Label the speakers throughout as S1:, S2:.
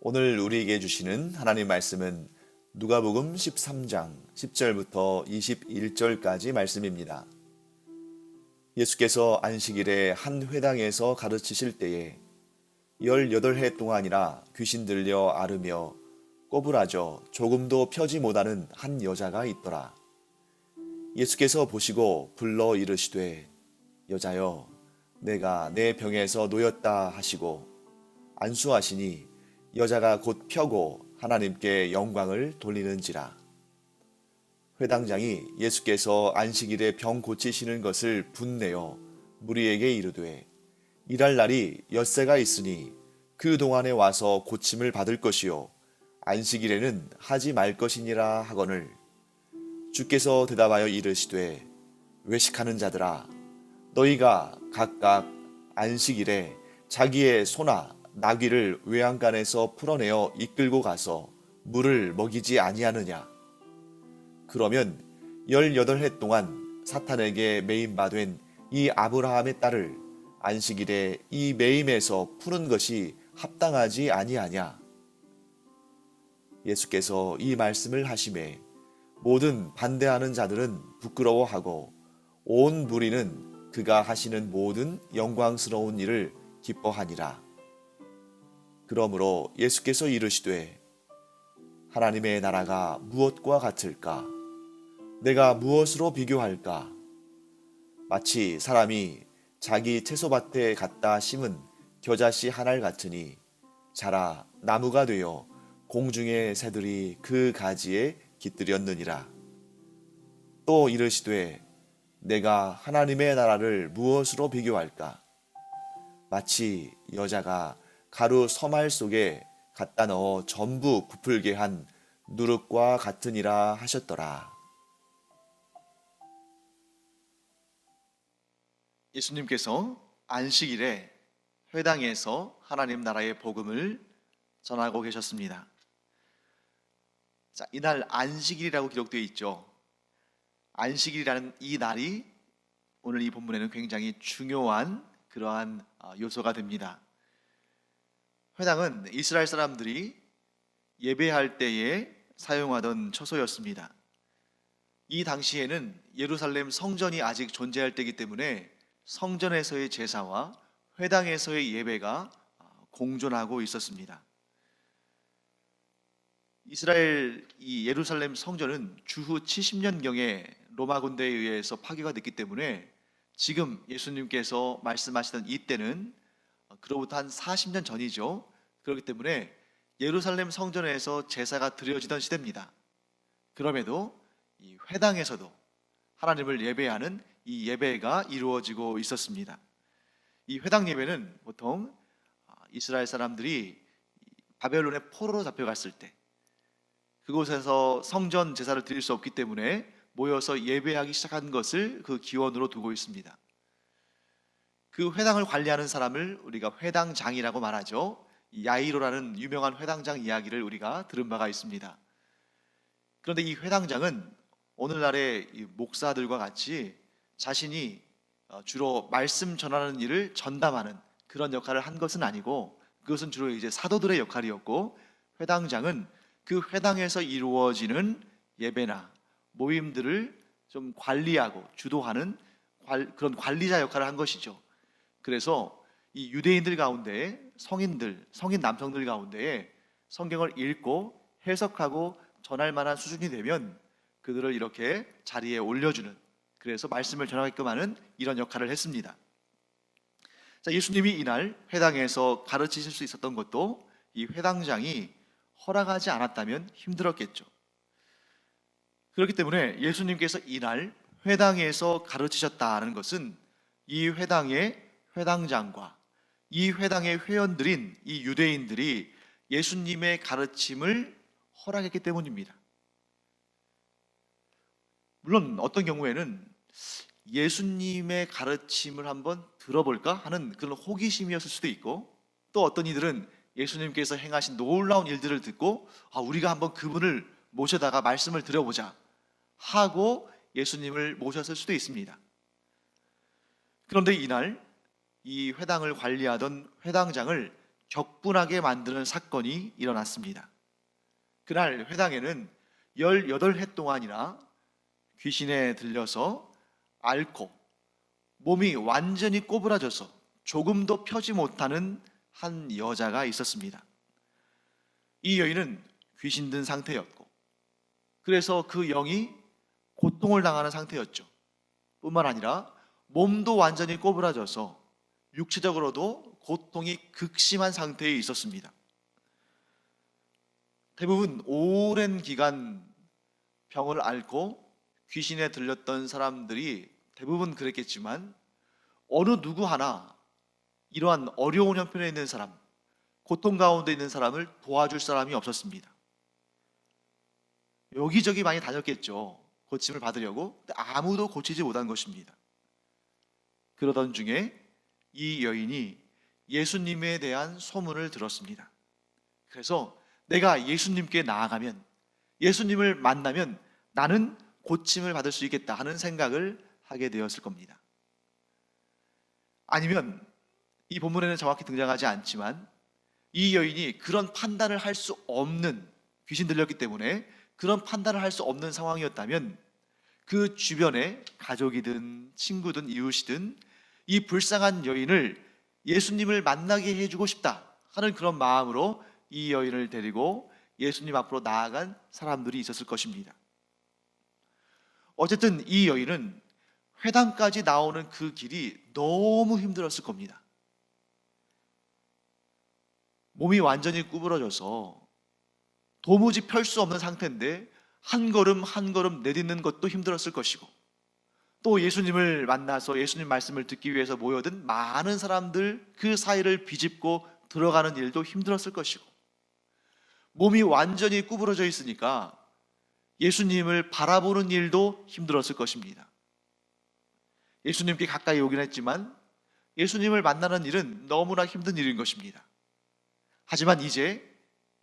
S1: 오늘 우리에게 주시는 하나님 말씀은 누가복음 13장 10절부터 21절까지 말씀입니다. 예수께서 안식일에 한 회당에서 가르치실 때에 18해 동안이나 귀신 들려 앓으며 꼬부라져 조금도 펴지 못하는 한 여자가 있더라. 예수께서 보시고 불러 이르시되 여자여 내가 내 병에서 놓였다 하시고 안수하시니 여자가 곧 펴고 하나님께 영광을 돌리는지라. 회당장이 예수께서 안식일에 병 고치시는 것을 분내어 무리에게 이르되 일할 날이 엿새가 있으니 그 동안에 와서 고침을 받을 것이요 안식일에는 하지 말 것이니라 하거늘 주께서 대답하여 이르시되 외식하는 자들아 너희가 각각 안식일에 자기의 소나 나귀를 외양간에서 풀어내어 이끌고 가서 물을 먹이지 아니하느냐 그러면 18해 동안 사탄에게 매임받은 이 아브라함의 딸을 안식일에 이 매임에서 푸는 것이 합당하지 아니하냐 예수께서 이 말씀을 하심에 모든 반대하는 자들은 부끄러워하고 온 무리는 그가 하시는 모든 영광스러운 일을 기뻐하니라. 그러므로 예수께서 이르시되 하나님의 나라가 무엇과 같을까? 내가 무엇으로 비교할까? 마치 사람이 자기 채소밭에 갖다 심은 겨자씨 하나를 같으니 자라 나무가 되어 공중의 새들이 그 가지에 깃들였느니라. 또 이르시되 내가 하나님의 나라를 무엇으로 비교할까? 마치 여자가 가루 서말 속에 갖다 넣어 전부 부풀게 한 누룩과 같으니라 하셨더라.
S2: 예수님께서 안식일에 회당에서 하나님 나라의 복음을 전하고 계셨습니다. 자, 이날 안식일이라고 기록되어 있죠. 안식일이라는 이 날이 오늘 이 본문에는 굉장히 중요한 그러한 어, 요소가 됩니다. 회당은 이스라엘 사람들이 예배할 때에 사용하던 처소였습니다. 이 당시에는 예루살렘 성전이 아직 존재할 때이기 때문에 성전에서의 제사와 회당에서의 예배가 어, 공존하고 있었습니다. 이스라엘 이 예루살렘 성전은 주후 70년경에 로마 군대에 의해서 파괴가 됐기 때문에 지금 예수님께서 말씀하시던 이때는 어, 그로부터 한 40년 전이죠. 그렇기 때문에 예루살렘 성전에서 제사가 드려지던 시대입니다. 그럼에도 이 회당에서도 하나님을 예배하는 이 예배가 이루어지고 있었습니다. 이 회당 예배는 보통 아, 이스라엘 사람들이 바벨론의 포로로 잡혀갔을 때 그곳에서 성전 제사를 드릴 수 없기 때문에 모여서 예배하기 시작한 것을 그 기원으로 두고 있습니다. 그 회당을 관리하는 사람을 우리가 회당장이라고 말하죠. 이 야이로라는 유명한 회당장 이야기를 우리가 들은 바가 있습니다. 그런데 이 회당장은 오늘날의 이 목사들과 같이 자신이 어, 주로 말씀 전하는 일을 전담하는 그런 역할을 한 것은 아니고 그것은 주로 이제 사도들의 역할이었고 회당장은 그 회당에서 이루어지는 예배나 모임들을 좀 관리하고 주도하는 관- 그런 관리자 역할을 한 것이죠. 그래서 이 유대인들 가운데 성인들, 성인 남성들 가운데 성경을 읽고 해석하고 전할 만한 수준이 되면 그들을 이렇게 자리에 올려주는 그래서 말씀을 전하게끔 하는 이런 역할을 했습니다. 자, 예수님이 이날 회당에서 가르치실 수 있었던 것도 이 회당장이 허락하지 않았다면 힘들었겠죠. 그렇기 때문에 예수님께서 이날 회당에서 가르치셨다는 것은 이 회당의 회당장과 이 회당의 회원들인 이 유대인들이 예수님의 가르침을 허락했기 때문입니다. 물론 어떤 경우에는 예수님의 가르침을 한번 들어볼까 하는 그런 호기심이었을 수도 있고 또 어떤 이들은 예수님께서 행하신 놀라운 일들을 듣고 아, 우리가 한번 그분을 모셔다가 말씀을 드려보자 하고 예수님을 모셨을 수도 있습니다. 그런데 이날 이 회당을 관리하던 회당장을 격분하게 만드는 사건이 일어났습니다. 그날 회당에는 18해 동안이나 귀신에 들려서 앓고 몸이 완전히 꼬부라져서 조금도 펴지 못하는 한 여자가 있었습니다. 이 여인은 귀신 든 상태였고 그래서 그 영이 고통을 당하는 상태였죠. 뿐만 아니라 몸도 완전히 꼬부라져서 육체적으로도 고통이 극심한 상태에 있었습니다. 대부분 오랜 기간 병을 앓고 귀신에 들렸던 사람들이 대부분 그랬겠지만 어느 누구 하나 이러한 어려운 형편에 있는 사람, 고통 가운데 있는 사람을 도와줄 사람이 없었습니다. 여기저기 많이 다녔겠죠. 고침을 받으려고. 아무도 고치지 못한 것입니다. 그러던 중에 이 여인이 예수님에 대한 소문을 들었습니다. 그래서 내가 예수님께 나아가면 예수님을 만나면 나는 고침을 받을 수 있겠다 하는 생각을 하게 되었을 겁니다. 아니면 이 본문에는 정확히 등장하지 않지만 이 여인이 그런 판단을 할 수 없는 귀신 들렸기 때문에 그런 판단을 할 수 없는 상황이었다면 그 주변에 가족이든 친구든 이웃이든 이 불쌍한 여인을 예수님을 만나게 해주고 싶다 하는 그런 마음으로 이 여인을 데리고 예수님 앞으로 나아간 사람들이 있었을 것입니다. 어쨌든 이 여인은 회당까지 나오는 그 길이 너무 힘들었을 겁니다. 몸이 완전히 구부러져서 도무지 펼 수 없는 상태인데 한 걸음 한 걸음 내딛는 것도 힘들었을 것이고 또 예수님을 만나서 예수님 말씀을 듣기 위해서 모여든 많은 사람들 그 사이를 비집고 들어가는 일도 힘들었을 것이고 몸이 완전히 구부러져 있으니까 예수님을 바라보는 일도 힘들었을 것입니다. 예수님께 가까이 오긴 했지만 예수님을 만나는 일은 너무나 힘든 일인 것입니다. 하지만 이제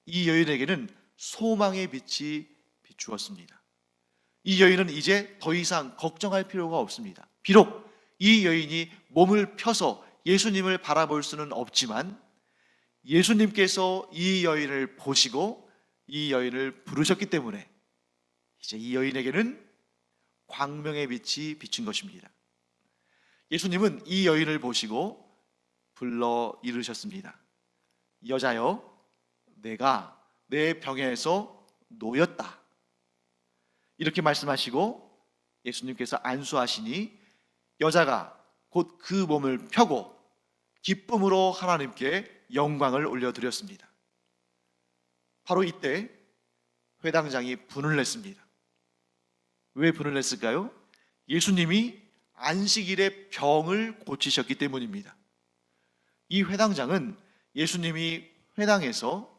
S2: 이 여인에게는 소망의 빛이 비추었습니다. 이 여인은 이제 더 이상 걱정할 필요가 없습니다. 비록 이 여인이 몸을 펴서 예수님을 바라볼 수는 없지만 예수님께서 이 여인을 보시고 이 여인을 부르셨기 때문에 이제 이 여인에게는 광명의 빛이 비친 것입니다. 예수님은 이 여인을 보시고 불러 이르셨습니다. 여자여, 내가 내 병에서 놓였다. 이렇게 말씀하시고 예수님께서 안수하시니 여자가 곧 그 몸을 펴고 기쁨으로 하나님께 영광을 올려드렸습니다. 바로 이때 회당장이 분을 냈습니다. 왜 분을 냈을까요? 예수님이 안식일에 병을 고치셨기 때문입니다. 이 회당장은 예수님이 회당에서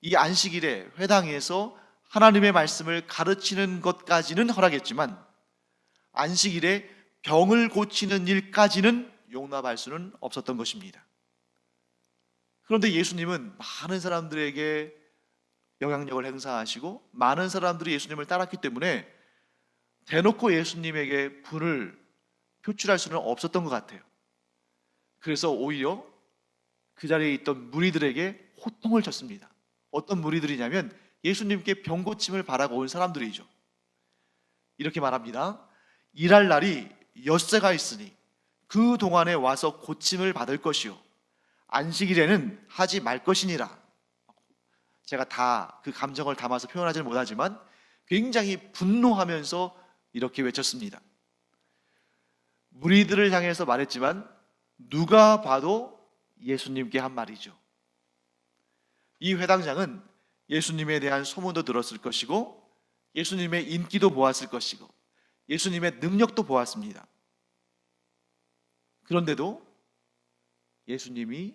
S2: 이 안식일에 회당에서 하나님의 말씀을 가르치는 것까지는 허락했지만 안식일에 병을 고치는 일까지는 용납할 수는 없었던 것입니다. 그런데 예수님은 많은 사람들에게 영향력을 행사하시고 많은 사람들이 예수님을 따랐기 때문에 대놓고 예수님에게 분을 표출할 수는 없었던 것 같아요. 그래서 오히려 그 자리에 있던 무리들에게 호통을 쳤습니다. 어떤 무리들이냐면 예수님께 병 고침을 바라고 온 사람들이죠. 이렇게 말합니다. 일할 날이 엿새가 있으니 그 동안에 와서 고침을 받을 것이요. 안식일에는 하지 말 것이니라. 제가 다 그 감정을 담아서 표현하지는 못하지만 굉장히 분노하면서 이렇게 외쳤습니다. 무리들을 향해서 말했지만 누가 봐도 예수님께 한 말이죠. 이 회당장은 예수님에 대한 소문도 들었을 것이고 예수님의 인기도 보았을 것이고 예수님의 능력도 보았습니다. 그런데도 예수님이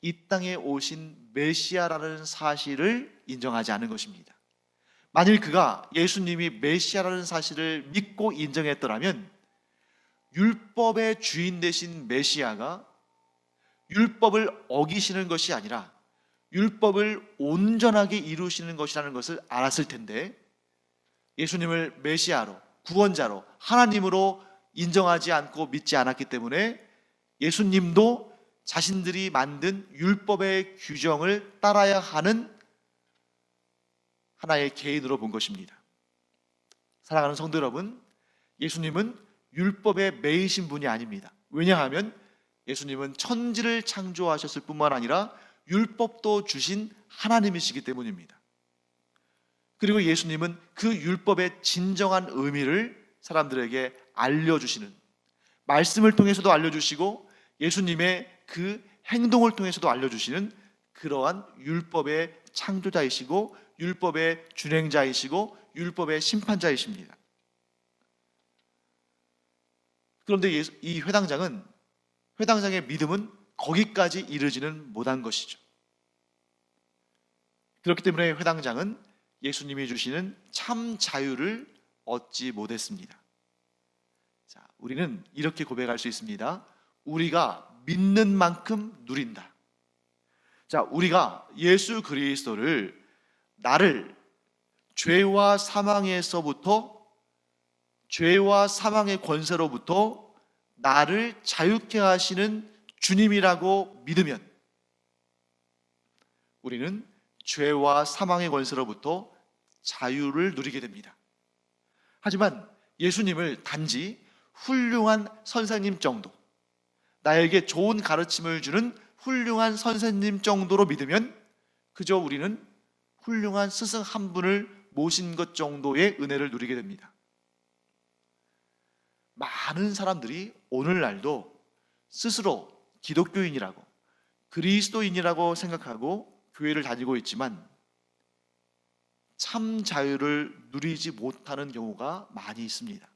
S2: 이 땅에 오신 메시아라는 사실을 인정하지 않은 것입니다. 만일 그가 예수님이 메시아라는 사실을 믿고 인정했더라면 율법의 주인 되신 메시아가 율법을 어기시는 것이 아니라 율법을 온전하게 이루시는 것이라는 것을 알았을 텐데 예수님을 메시아로 구원자로 하나님으로 인정하지 않고 믿지 않았기 때문에 예수님도 자신들이 만든 율법의 규정을 따라야 하는 하나의 개인으로 본 것입니다. 사랑하는 성도 여러분, 예수님은 율법에 매이신 분이 아닙니다. 왜냐하면 예수님은 천지를 창조하셨을 뿐만 아니라 율법도 주신 하나님이시기 때문입니다. 그리고 예수님은 그 율법의 진정한 의미를 사람들에게 알려주시는 말씀을 통해서도 알려주시고 예수님의 그 행동을 통해서도 알려주시는 그러한 율법의 창조자이시고 율법의 준행자이시고 율법의 심판자이십니다. 그런데 이 회당장은 회당장의 믿음은 거기까지 이르지는 못한 것이죠. 그렇기 때문에 회당장은 예수님이 주시는 참 자유를 얻지 못했습니다. 자, 우리는 이렇게 고백할 수 있습니다. 우리가 믿는 만큼 누린다. 자, 우리가 예수 그리스도를 나를 죄와 사망에서부터 죄와 사망의 권세로부터 나를 자유케 하시는 주님이라고 믿으면 우리는 죄와 사망의 권세로부터 자유를 누리게 됩니다. 하지만 예수님을 단지 훌륭한 선생님 정도, 나에게 좋은 가르침을 주는 훌륭한 선생님 정도로 믿으면 그저 우리는 훌륭한 스승 한 분을 모신 것 정도의 은혜를 누리게 됩니다. 많은 사람들이 오늘날도 스스로 기독교인이라고 그리스도인이라고 생각하고 교회를 다니고 있지만 참 자유를 누리지 못하는 경우가 많이 있습니다.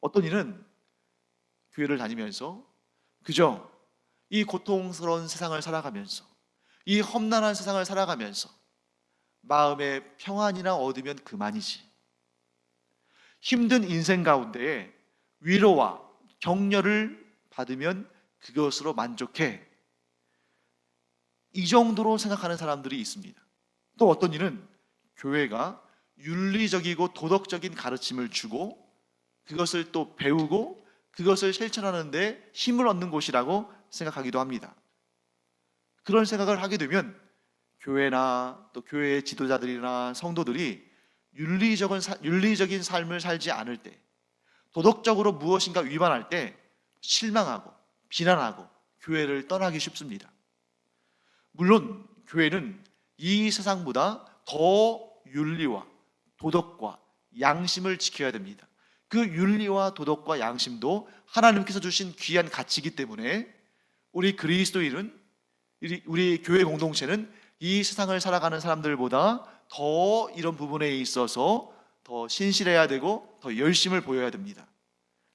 S2: 어떤 이는 교회를 다니면서 그저 이 고통스러운 세상을 살아가면서 이 험난한 세상을 살아가면서 마음의 평안이나 얻으면 그만이지. 힘든 인생 가운데에 위로와 격려를 받으면 그것으로 만족해. 이 정도로 생각하는 사람들이 있습니다. 또 어떤 이는 교회가 윤리적이고 도덕적인 가르침을 주고 그것을 또 배우고 그것을 실천하는데 힘을 얻는 곳이라고 생각하기도 합니다. 그런 생각을 하게 되면 교회나 또 교회의 지도자들이나 성도들이 윤리적인, 사- 윤리적인 삶을 살지 않을 때 도덕적으로 무엇인가 위반할 때 실망하고 비난하고 교회를 떠나기 쉽습니다. 물론 교회는 이 세상보다 더 윤리와 도덕과 양심을 지켜야 됩니다. 그 윤리와 도덕과 양심도 하나님께서 주신 귀한 가치이기 때문에 우리 그리스도인은 우리- 교회 공동체는 이 세상을 살아가는 사람들보다 더 이런 부분에 있어서 더 신실해야 되고 더 열심을 보여야 됩니다.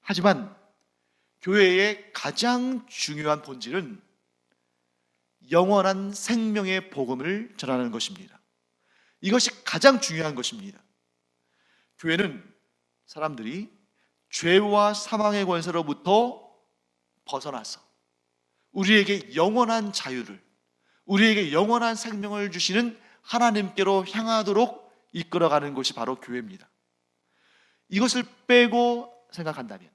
S2: 하지만 교회의 가장 중요한 본질은 영원한 생명의 복음을 전하는 것입니다. 이것이 가장 중요한 것입니다. 교회는 사람들이 죄와 사망의 권세로부터 벗어나서 우리에게 영원한 자유를, 우리에게 영원한 생명을 주시는 하나님께로 향하도록 이끌어가는 것이 바로 교회입니다. 이것을 빼고 생각한다면,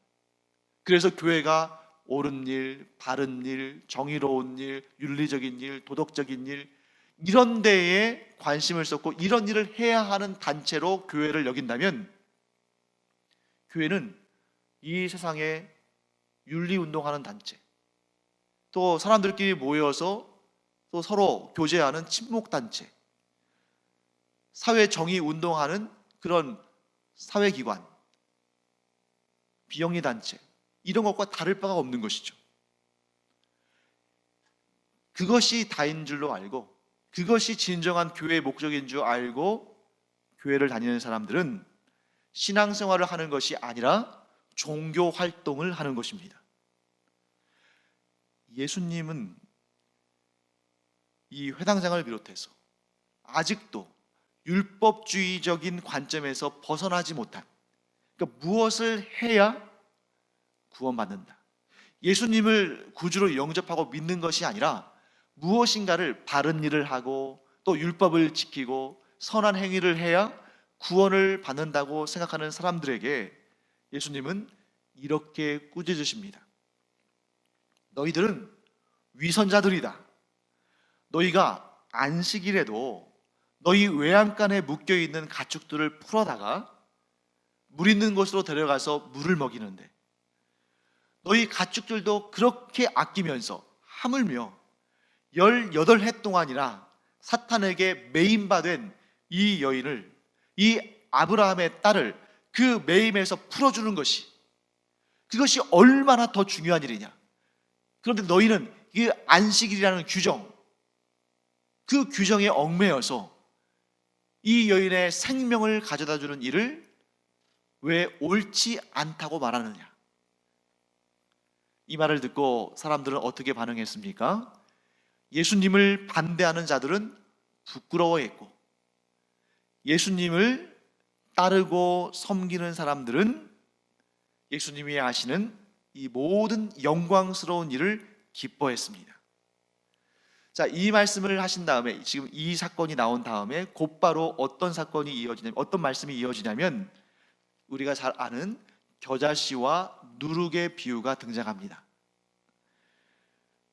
S2: 그래서 교회가 옳은 일, 바른 일, 정의로운 일, 윤리적인 일, 도덕적인 일, 이런 데에 관심을 쏟고 이런 일을 해야 하는 단체로 교회를 여긴다면, 교회는 이 세상에 윤리 운동하는 단체, 또 사람들끼리 모여서 또 서로 교제하는 친목 단체, 사회 정의 운동하는 그런 사회 기관, 비영리 단체 이런 것과 다를 바가 없는 것이죠. 그것이 다인 줄로 알고 그것이 진정한 교회의 목적인 줄 알고 교회를 다니는 사람들은 신앙생활을 하는 것이 아니라 종교 활동을 하는 것입니다. 예수님은 이 회당장을 비롯해서 아직도 율법주의적인 관점에서 벗어나지 못한 그러니까 무엇을 해야 구원받는다. 예수님을 구주로 영접하고 믿는 것이 아니라 무엇인가를 바른 일을 하고 또 율법을 지키고 선한 행위를 해야 구원을 받는다고 생각하는 사람들에게 예수님은 이렇게 꾸짖으십니다. 너희들은 위선자들이다. 너희가 안식일에도 너희 외양간에 묶여 있는 가축들을 풀어다가 물 있는 곳으로 데려가서 물을 먹이는데 너희 가축들도 그렇게 아끼면서 하물며 18해 동안이나 사탄에게 매임받은 이 여인을 이 아브라함의 딸을 그 매임에서 풀어주는 것이 그것이 얼마나 더 중요한 일이냐. 그런데 너희는 이 안식일이라는 규정, 그 규정에 얽매여서 이 여인의 생명을 가져다 주는 일을 왜 옳지 않다고 말하느냐. 이 말을 듣고 사람들은 어떻게 반응했습니까? 예수님을 반대하는 자들은 부끄러워했고, 예수님을 따르고 섬기는 사람들은 예수님이 하시는 이 모든 영광스러운 일을 기뻐했습니다. 자, 이 말씀을 하신 다음에 지금 이 사건이 나온 다음에 곧바로 어떤 사건이 이어지냐면 어떤 말씀이 이어지냐면 우리가 잘 아는 겨자씨와 누룩의 비유가 등장합니다.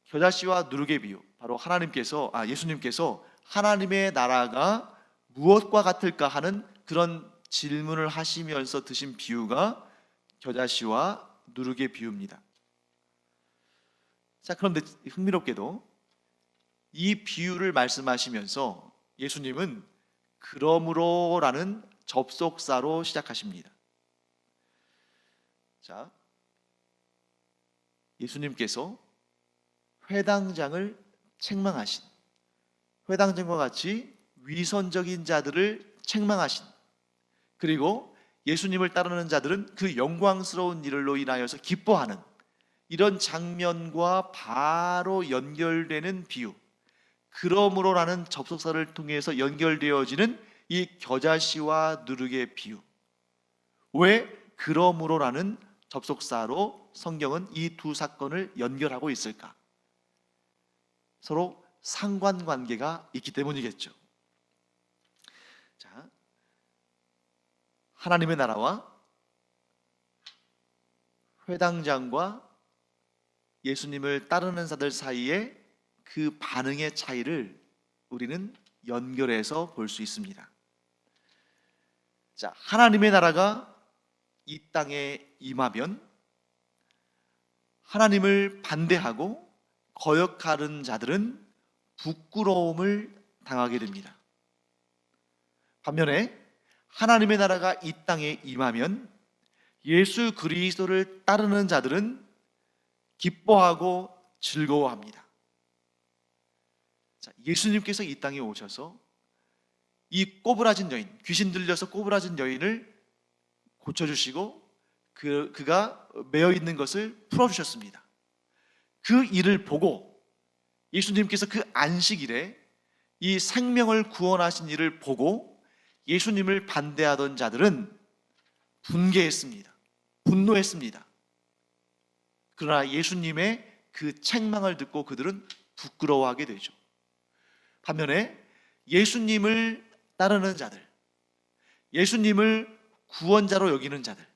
S2: 겨자씨와 누룩의 비유, 바로 하나님께서 아 예수님께서 하나님의 나라가 무엇과 같을까 하는 그런 질문을 하시면서 드신 비유가 겨자씨와 누룩의 비유입니다. 자, 그런데 흥미롭게도 이 비유를 말씀하시면서 예수님은 그러므로라는 접속사로 시작하십니다. 자, 예수님께서 회당장을 책망하신 회당장과 같이 위선적인 자들을 책망하신 그리고 예수님을 따르는 자들은 그 영광스러운 일로 인하여서 기뻐하는 이런 장면과 바로 연결되는 비유. 그러므로라는 접속사를 통해서 연결되어지는 이 겨자씨와 누룩의 비유. 왜 그러므로라는 접속사로 성경은 이 두 사건을 연결하고 있을까? 서로 상관관계가 있기 때문이겠죠. 자, 하나님의 나라와 회당장과 예수님을 따르는 자들 사이에 그 반응의 차이를 우리는 연결해서 볼 수 있습니다. 자, 하나님의 나라가 이 땅에 임하면 하나님을 반대하고 거역하는 자들은 부끄러움을 당하게 됩니다. 반면에 하나님의 나라가 이 땅에 임하면 예수 그리스도를 따르는 자들은 기뻐하고 즐거워합니다. 자, 예수님께서 이 땅에 오셔서 이 꼬부라진 여인, 귀신 들려서 꼬부라진 여인을 고쳐주시고 그, 그가 매여 있는 것을 풀어주셨습니다. 그 일을 보고 예수님께서 그 안식일에 이 생명을 구원하신 일을 보고 예수님을 반대하던 자들은 분개했습니다. 분노했습니다. 그러나 예수님의 그 책망을 듣고 그들은 부끄러워하게 되죠. 반면에 예수님을 따르는 자들, 예수님을 구원자로 여기는 자들,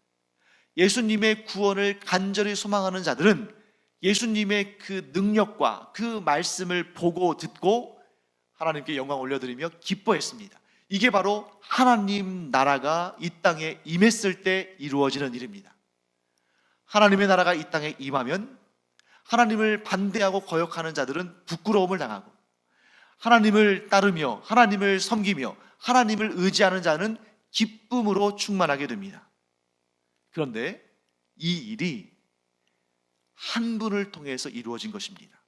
S2: 예수님의 구원을 간절히 소망하는 자들은 예수님의 그 능력과 그 말씀을 보고 듣고 하나님께 영광 올려드리며 기뻐했습니다. 이게 바로 하나님 나라가 이 땅에 임했을 때 이루어지는 일입니다. 하나님의 나라가 이 땅에 임하면 하나님을 반대하고 거역하는 자들은 부끄러움을 당하고 하나님을 따르며 하나님을 섬기며 하나님을 의지하는 자는 기쁨으로 충만하게 됩니다. 그런데 이 일이 한 분을 통해서 이루어진 것입니다.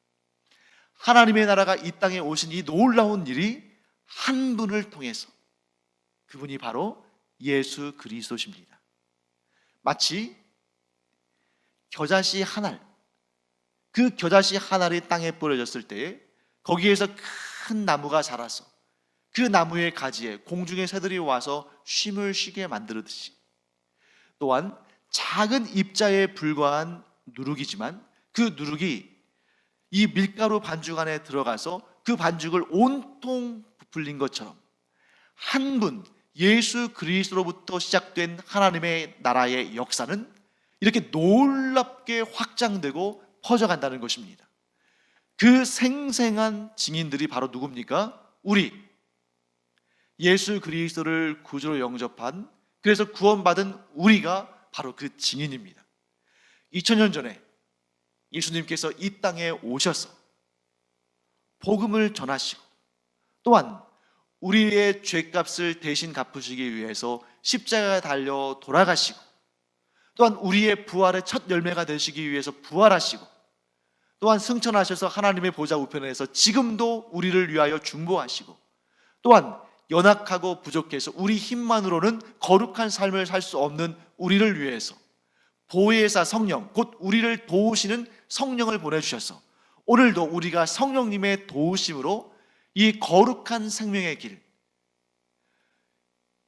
S2: 하나님의 나라가 이 땅에 오신 이 놀라운 일이 한 분을 통해서 그분이 바로 예수 그리스도십니다. 마치 겨자씨 한 알, 그 겨자씨 한 알이 땅에 뿌려졌을 때에 거기에서 큰 나무가 자라서 그 나무의 가지에 공중의 새들이 와서 쉼을 쉬게 만들듯이 또한 작은 입자에 불과한 누룩이지만 그 누룩이 이 밀가루 반죽 안에 들어가서 그 반죽을 온통 부풀린 것처럼 한 분 예수 그리스도로부터 시작된 하나님의 나라의 역사는 이렇게 놀랍게 확장되고 퍼져간다는 것입니다. 그 생생한 증인들이 바로 누굽니까? 우리 예수 그리스도를 구주로 영접한 그래서 구원받은 우리가 바로 그 증인입니다. 2000년 전에 예수님께서 이 땅에 오셔서 복음을 전하시고 또한 우리의 죄값을 대신 갚으시기 위해서 십자가에 달려 돌아가시고 또한 우리의 부활의 첫 열매가 되시기 위해서 부활하시고 또한 승천하셔서 하나님의 보좌 우편에서 지금도 우리를 위하여 중보하시고 또한 연약하고 부족해서 우리 힘만으로는 거룩한 삶을 살 수 없는 우리를 위해서 보혜사 성령 곧 우리를 도우시는 성령을 보내주셔서 오늘도 우리가 성령님의 도우심으로 이 거룩한 생명의 길,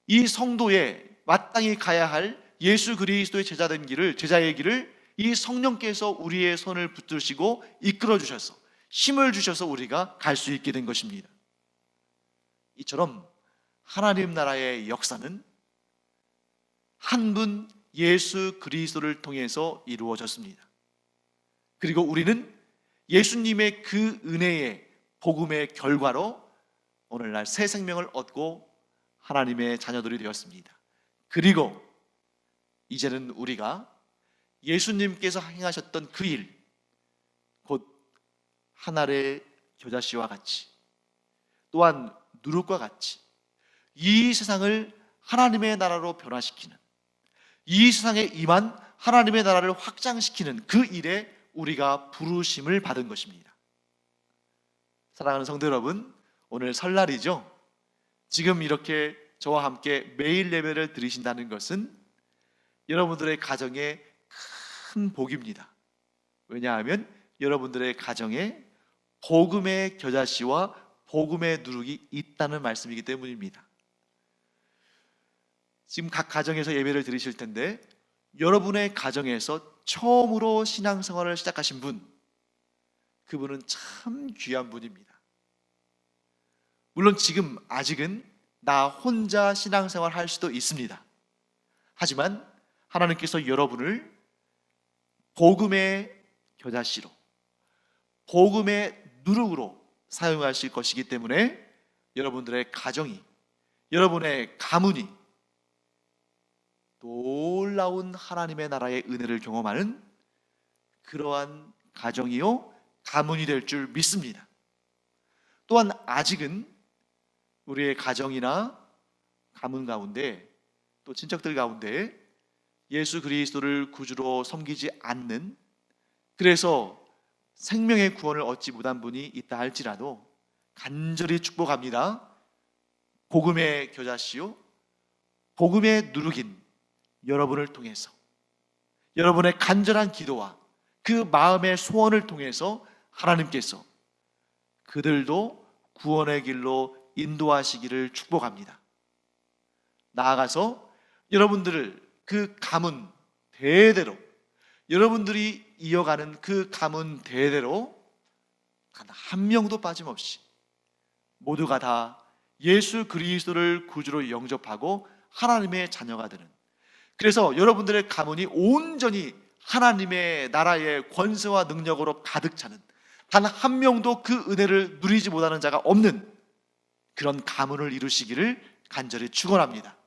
S2: 이 성도의 마땅히 가야 할 예수 그리스도의 제자된 길을 제자의 길을 이 성령께서 우리의 손을 붙드시고 이끌어 주셔서 힘을 주셔서 우리가 갈 수 있게 된 것입니다. 이처럼 하나님 나라의 역사는 한 분 예수 그리스도를 통해서 이루어졌습니다. 그리고 우리는 예수님의 그 은혜의 복음의 결과로 오늘날 새 생명을 얻고 하나님의 자녀들이 되었습니다. 그리고 이제는 우리가 예수님께서 행하셨던 그 일, 곧 하늘의 겨자씨와 같이 또한 누룩과 같이 이 세상을 하나님의 나라로 변화시키는 이 세상에 임한 하나님의 나라를 확장시키는 그 일에 우리가 부르심을 받은 것입니다. 사랑하는 성도 여러분, 오늘 설날이죠? 지금 이렇게 저와 함께 매일 예배를 드리신다는 것은 여러분들의 가정에 큰 복입니다. 왜냐하면 여러분들의 가정에 복음의 겨자씨와 복음의 누룩이 있다는 말씀이기 때문입니다. 지금 각 가정에서 예배를 드리실 텐데 여러분의 가정에서 처음으로 신앙생활을 시작하신 분 그분은 참 귀한 분입니다. 물론 지금 아직은 나 혼자 신앙생활 할 수도 있습니다. 하지만 하나님께서 여러분을 복음의 겨자씨로 복음의 누룩으로 사용하실 것이기 때문에 여러분들의 가정이 여러분의 가문이 놀라운 하나님의 나라의 은혜를 경험하는 그러한 가정이요 가문이 될 줄 믿습니다. 또한 아직은 우리의 가정이나 가문 가운데 또 친척들 가운데 예수 그리스도를 구주로 섬기지 않는 그래서 생명의 구원을 얻지 못한 분이 있다 할지라도 간절히 축복합니다. 복음의 겨자씨요 복음의 누룩인 여러분을 통해서 여러분의 간절한 기도와 그 마음의 소원을 통해서 하나님께서 그들도 구원의 길로 인도하시기를 축복합니다. 나아가서 여러분들을 그 가문 대대로 여러분들이 이어가는 그 가문 대대로 단한 명도 빠짐없이 모두가 다 예수 그리스도를 구주로 영접하고 하나님의 자녀가 되는 그래서 여러분들의 가문이 온전히 하나님의 나라의 권세와 능력으로 가득 차는 단 한 명도 그 은혜를 누리지 못하는 자가 없는 그런 가문을 이루시기를 간절히 축원합니다.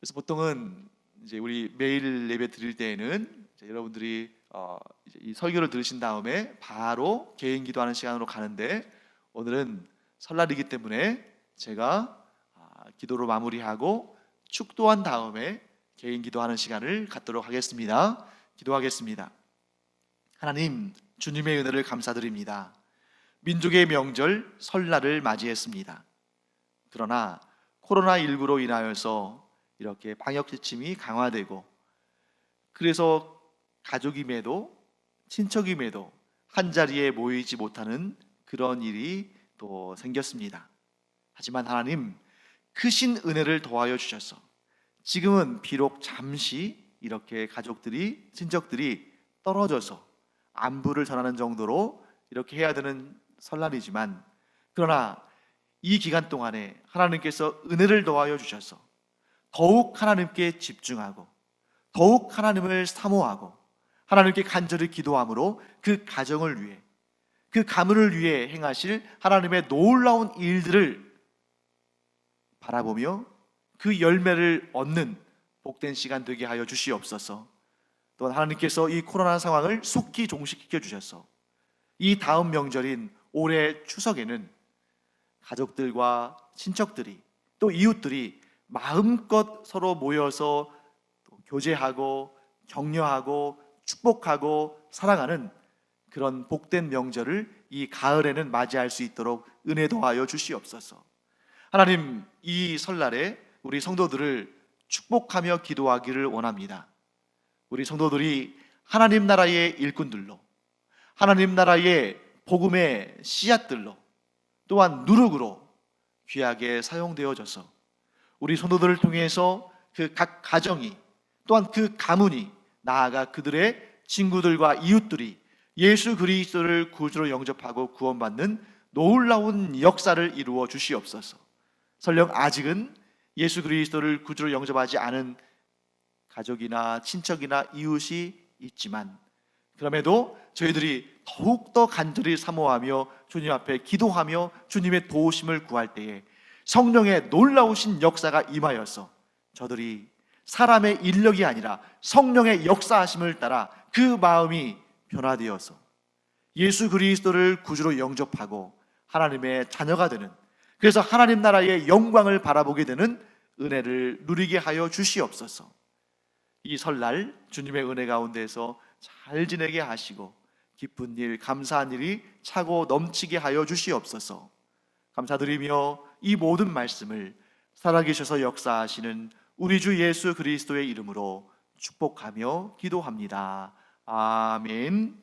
S2: 그래서 보통은 이제 우리 매일 예배 드릴 때에는 여러분들이 어 이 설교를 들으신 다음에 바로 개인 기도하는 시간으로 가는데 오늘은 설날이기 때문에 제가 아, 기도로 마무리하고 축도한 다음에 개인 기도하는 시간을 갖도록 하겠습니다. 기도하겠습니다. 하나님, 주님의 은혜를 감사드립니다. 민족의 명절 설날을 맞이했습니다. 그러나 코로나19로 인하여서 이렇게 방역 지침이 강화되고 그래서 가족임에도 친척임에도 한 자리에 모이지 못하는 그런 일이 또 생겼습니다. 하지만 하나님 크신 은혜를 더하여 주셔서 지금은 비록 잠시 이렇게 가족들이 친척들이 떨어져서 안부를 전하는 정도로 이렇게 해야 되는 설날이지만 그러나 이 기간 동안에 하나님께서 은혜를 더하여 주셔서 더욱 하나님께 집중하고 더욱 하나님을 사모하고 하나님께 간절히 기도함으로 그 가정을 위해 그 가문을 위해 행하실 하나님의 놀라운 일들을 바라보며 그 열매를 얻는 복된 시간 되게 하여 주시옵소서. 또한 하나님께서 이 코로나 상황을 속히 종식시켜 주셔서 이 다음 명절인 올해 추석에는 가족들과 친척들이 또 이웃들이 마음껏 서로 모여서 또 교제하고 격려하고 축복하고 사랑하는 그런 복된 명절을 이 가을에는 맞이할 수 있도록 은혜 더하여 주시옵소서. 하나님 이 설날에 우리 성도들을 축복하며 기도하기를 원합니다. 우리 성도들이 하나님 나라의 일꾼들로 하나님 나라의 복음의 씨앗들로 또한 누룩으로 귀하게 사용되어져서 우리 성도들을 통해서 그 각 가정이 또한 그 가문이 나아가 그들의 친구들과 이웃들이 예수 그리스도를 구주로 영접하고 구원받는 놀라운 역사를 이루어 주시옵소서. 설령 아직은 예수 그리스도를 구주로 영접하지 않은 가족이나 친척이나 이웃이 있지만 그럼에도 저희들이 더욱더 간절히 사모하며 주님 앞에 기도하며 주님의 도우심을 구할 때에 성령의 놀라우신 역사가 임하여서 저들이 사람의 인력이 아니라 성령의 역사하심을 따라 그 마음이 변화되어서 예수 그리스도를 구주로 영접하고 하나님의 자녀가 되는 그래서 하나님 나라의 영광을 바라보게 되는 은혜를 누리게 하여 주시옵소서. 이 설날 주님의 은혜 가운데서 잘 지내게 하시고 기쁜 일, 감사한 일이 차고 넘치게 하여 주시옵소서. 감사드리며 이 모든 말씀을 살아계셔서 역사하시는 우리 주 예수 그리스도의 이름으로 축복하며 기도합니다. 아멘.